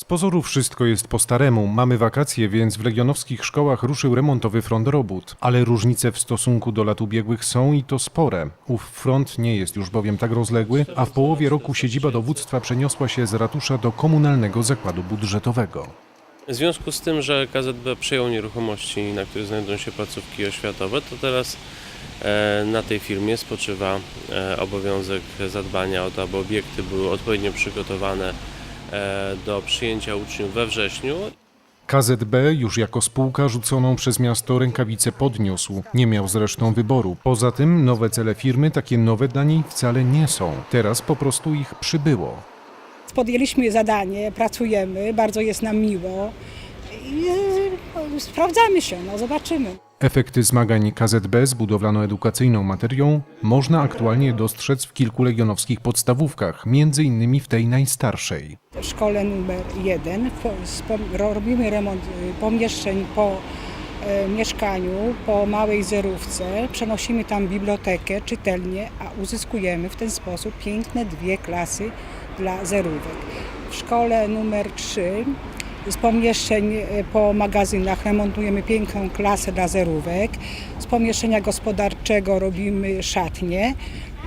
Z pozoru wszystko jest po staremu. Mamy wakacje, więc w legionowskich szkołach ruszył remontowy front robót. Ale różnice w stosunku do lat ubiegłych są i to spore. Ów front nie jest już bowiem tak rozległy, a w połowie roku siedziba dowództwa przeniosła się z ratusza do komunalnego zakładu budżetowego. W związku z tym, że KZB przejął nieruchomości, na których znajdują się placówki oświatowe, to teraz e, na tej firmie spoczywa e, obowiązek zadbania o to, aby obiekty były odpowiednio przygotowane do przyjęcia uczniów we wrześniu. KZB już jako spółka rzuconą przez miasto rękawice podniósł. Nie miał zresztą wyboru. Poza tym nowe cele firmy takie nowe dla niej wcale nie są. Teraz po prostu ich przybyło. Podjęliśmy zadanie, pracujemy, bardzo jest nam miło i e, sprawdzamy się, no zobaczymy. Efekty zmagań KZB z budowlano-edukacyjną materią można aktualnie dostrzec w kilku legionowskich podstawówkach, między innymi w tej najstarszej. W szkole numer jeden robimy remont y, pomieszczeń po e, mieszkaniu, po małej zerówce. Przenosimy tam bibliotekę, czytelnię, a uzyskujemy w ten sposób piękne dwie klasy dla zerówek. W szkole numer 3 z pomieszczeń e, po magazynach remontujemy piękną klasę dla zerówek. Z pomieszczenia gospodarczego robimy szatnie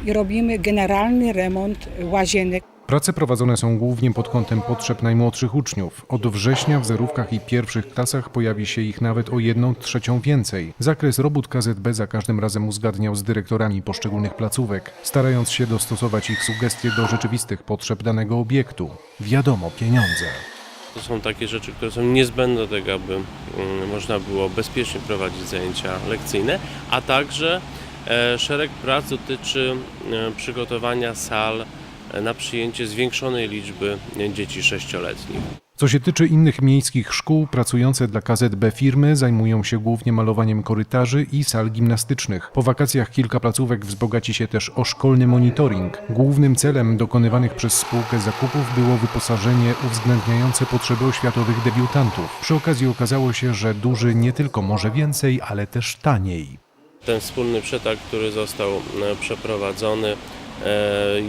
i robimy generalny remont łazienek. Prace prowadzone są głównie pod kątem potrzeb najmłodszych uczniów. Od września w zerówkach i pierwszych klasach pojawi się ich nawet o jedną trzecią więcej. Zakres robót KZB za każdym razem uzgadniał z dyrektorami poszczególnych placówek, starając się dostosować ich sugestie do rzeczywistych potrzeb danego obiektu. Wiadomo, pieniądze. To są takie rzeczy, które są niezbędne do tego, aby mm, można było bezpiecznie prowadzić zajęcia lekcyjne, a także e, szereg prac dotyczy e, przygotowania sal e, na przyjęcie zwiększonej liczby dzieci sześcioletnich. Co się tyczy innych miejskich szkół, pracujące dla KZB firmy zajmują się głównie malowaniem korytarzy i sal gimnastycznych. Po wakacjach kilka placówek wzbogaci się też o szkolny monitoring. Głównym celem dokonywanych przez spółkę zakupów było wyposażenie uwzględniające potrzeby oświatowych debiutantów. Przy okazji okazało się, że duży nie tylko może więcej, ale też taniej. Ten wspólny przetarg, który został e, przeprowadzony,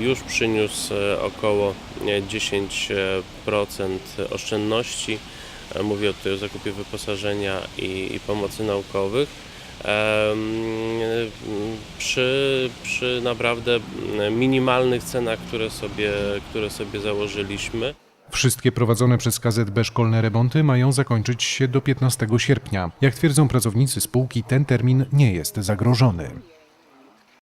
już przyniósł e, około e, 10% oszczędności. E, Mówię tutaj o zakupie wyposażenia i, i pomocy naukowych. Przy, przy naprawdę minimalnych cenach, które sobie, które sobie założyliśmy. Wszystkie prowadzone przez KZB szkolne remonty mają zakończyć się do 15 sierpnia. Jak twierdzą pracownicy spółki, ten termin nie jest zagrożony.